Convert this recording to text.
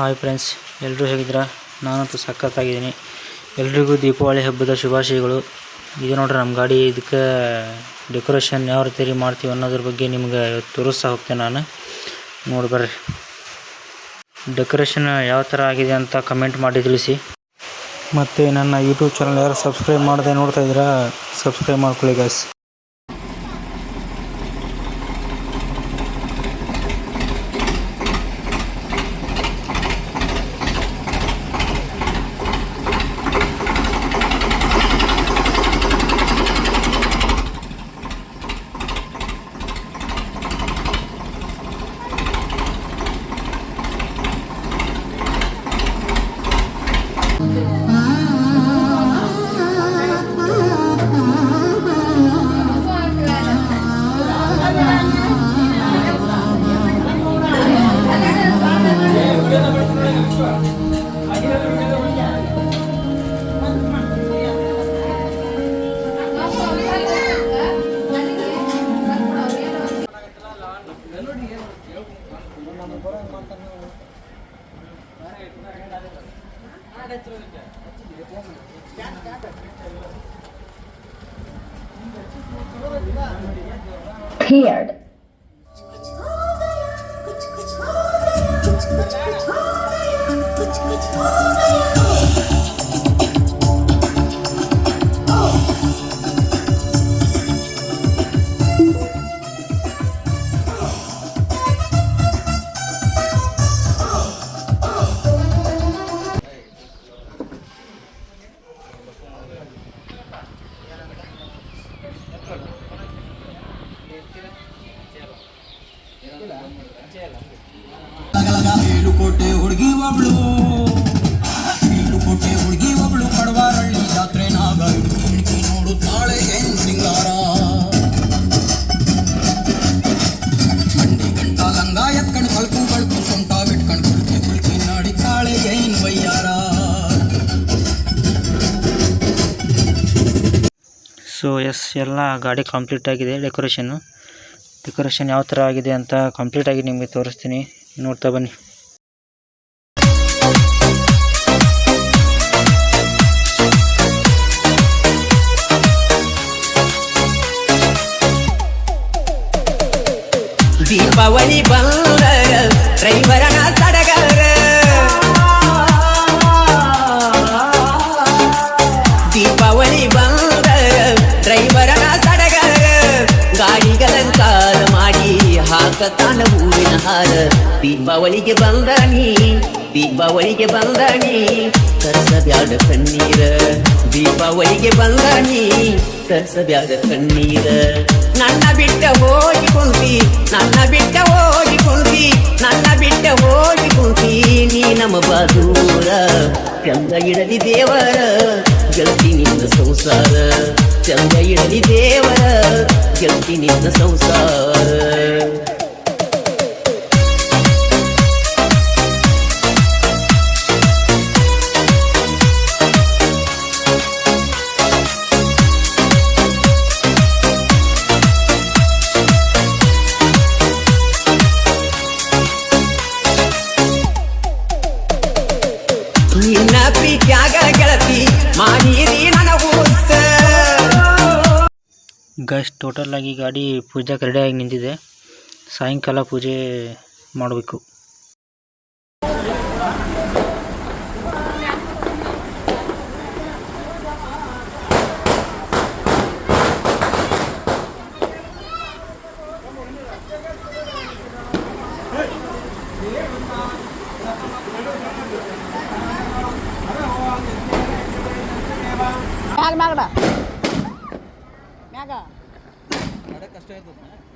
Hi friends ಎಲ್ಲರೂ ಹೇಗಿದ್ರ ನಾನಂತೂ ಸಖತ್ತಾಗಿದ್ದೀನಿ. ಎಲ್ರಿಗೂ ದೀಪಾವಳಿ ಹಬ್ಬದ ಶುಭಾಶಯಗಳು. ಇದು ನೋಡ್ರಿ, ನಮ್ಮ ಗಾಡಿ ಇದಕ್ಕೆ ಡೆಕೋರೇಷನ್ ಯಾವ ರೀತಿ ಮಾಡ್ತೀವಿ ಅನ್ನೋದ್ರ ಬಗ್ಗೆ ನಿಮ್ಗೆ ತೋರಿಸ್ತಾ ಹೋಗ್ತೇನೆ ನಾನು. ನೋಡಿ ಬರ್ರಿ. ಡೆಕೋರೇಷನ್ ಯಾವ ಥರ ಆಗಿದೆ ಅಂತ ಕಮೆಂಟ್ ಮಾಡಿ ತಿಳಿಸಿ. ಮತ್ತು ನನ್ನ ಯೂಟ್ಯೂಬ್ ಚಾನಲ್ ಯಾರು ಸಬ್ಸ್ಕ್ರೈಬ್ ಮಾಡದೆ ನೋಡ್ತಾ ಇದ್ದೀರಾ, ಸಬ್ಸ್ಕ್ರೈಬ್ ಮಾಡ್ಕೊಳ್ಳಿ ಗೈಸ್ paired. ಮೇಲುಕೋಟೆ ಹುಡುಗಿ ಒಬ್ಳು ಹುಡುಗಿ ಒಬ್ಳು ಜಾತ್ರೆ ನಾಗ ನೋಡುತ್ತಾಳೆ ಏನ್ ಸಿಂಗಾರ. ನಾಡಿತಾಳೆ ಸೊ ಎಸ್ ಎಲ್ಲ ಗಾಡಿ ಕಂಪ್ಲೀಟ್ ಆಗಿದೆ ಡೆಕೋರೇಷನ್ನು ಡೆಕೋರೇಷನ್ ಯಾವ ಥರ ಆಗಿದೆ ಅಂತ ಕಂಪ್ಲೀಟಾಗಿ ನಿಮಗೆ ತೋರಿಸ್ತೀನಿ. ನೋಡ್ತಾ ಬನ್ನಿ. ದೀಪಾವಳಿ ಬಂದ ಹಾಕತಾನ ಹೂವಿನ ಹಾರ. ದೀಪಾವಳಿಗೆ ಬಂದಾನಿ ದೀಪಾವಳಿಗೆ ಬಂದನಿ ತರಿಸಬ್ಯಾಡ ಕಣ್ಣೀರ. ದೀಪಾವಳಿಗೆ ಬಂದನಿ ತರಿಸಬ್ಯಾಡ ಕಣ್ಣೀರ. ನನ್ನ ಬಿಟ್ಟ ಹೋಗಿ ಕುಂತಿ, ನನ್ನ ಬಿಟ್ಟ ಹೋಗಿ ಕುಂತಿ, ನನ್ನ ಬಿಟ್ಟ ಹೋಗಿ ಕುಂತಿ ನೀ ನಮ್ಮ ಬದೂರ ಚಂದ ಇಡಲಿ ದೇವರ ಗಲ್ತಿ ನಿನ್ನ ಸಂಸಾರ. ಚಂದ ಇಡಲಿ ದೇವರ ಗಲ್ತಿ ನಿನ್ನ ಸಂಸಾರ. ಗೈಸ್ ಟೋಟಲ್ ಆಗಿ ಗಾಡಿ ಪೂಜಾಗ ರೆಡಿ ಆಗಿ ನಿಂತಿದೆ. ಸಾಯಂಕಾಲ ಪೂಜೆ ಮಾಡಬೇಕು. ಮ್ಯಾಗ. ಮ್ಯಾಗಡ ಮ್ಯಾಗ